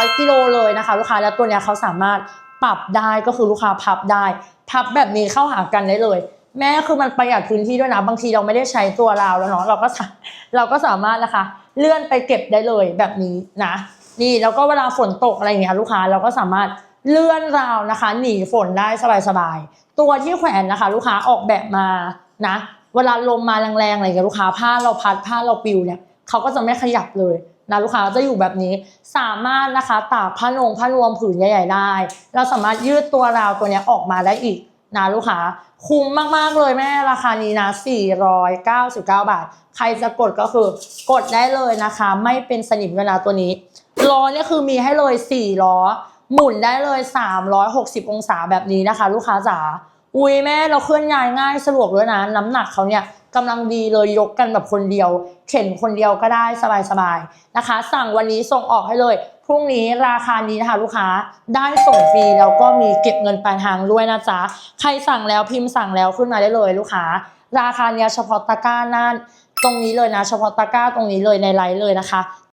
400กิโลเลยนะคะ ลูกค้าแล้วตัวเนี้ยเขาสามารถปรับได้ก็คือลูกค้าพับได้ พับแบบนี้เข้าหากันได้เลย แม่คือมันประหยัดพื้นที่ด้วยนะ บางทีเราไม่ได้ใช้ตัวราวแล้วเนาะเราก็เราก็สามารถนะคะ เลื่อนไปเก็บได้เลยแบบนี้นะนี่แล้วก็เวลาฝนตกอะไรอย่างเงี้ยลูกค้าเราก็สามารถเลื่อนราวนะคะ หนีฝนได้สบายๆตัวที่แขวนนะคะ ลูกค้าออกแบบมานะ เวลาลมมาแรงๆอะไรอย่างเงี้ยลูกค้าผ้าเราพัดผ้าเราปิวเนี่ยเขาก็จะไม่ขยับเลย นะลูกค้าจะอยู่แบบนี้สามารถนะคะตากผ้านงผ้านวมผืนใหญ่ ๆ ได้ เราสามารถยืดตัวราวตัวนี้ออกมาได้อีกนะลูกค้าคุ้มมากๆเลยแม่ราคานี้นะ 499 บาท ใครจะกดก็คือกดได้เลยนะคะ ไม่เป็นสนิมเวลาตัวนี้ล้อเนี่ยคือมีให้เลย 4 ล้อ หมุนได้เลย 360 องศาแบบนี้นะคะ ลูกค้าจ๋าอุ้ยแม่เราเคลื่อนย้ายง่ายสะดวกด้วยนะ น้ำหนักเขาเนี่ย กำลังดีเลยยกกันแบบคนเดียว เข็นคนเดียวก็ได้สบายๆนะคะ สั่งวันนี้ส่งออกให้เลยพรุ่งนี้ราคานี้นะคะลูกค้าได้ส่งฟรีแล้วก็มีเก็บเงินปลายทางด้วยนะจ๊ะใครสั่งแล้วพิมพ์สั่งแล้วขึ้นมาได้เลยลูกค้า ราคาเนี้ยเฉพาะตะกร้าน่าตรงนี้เลยนะ เฉพาะตะกร้าตรงนี้เลยในไลน์เลยนะคะ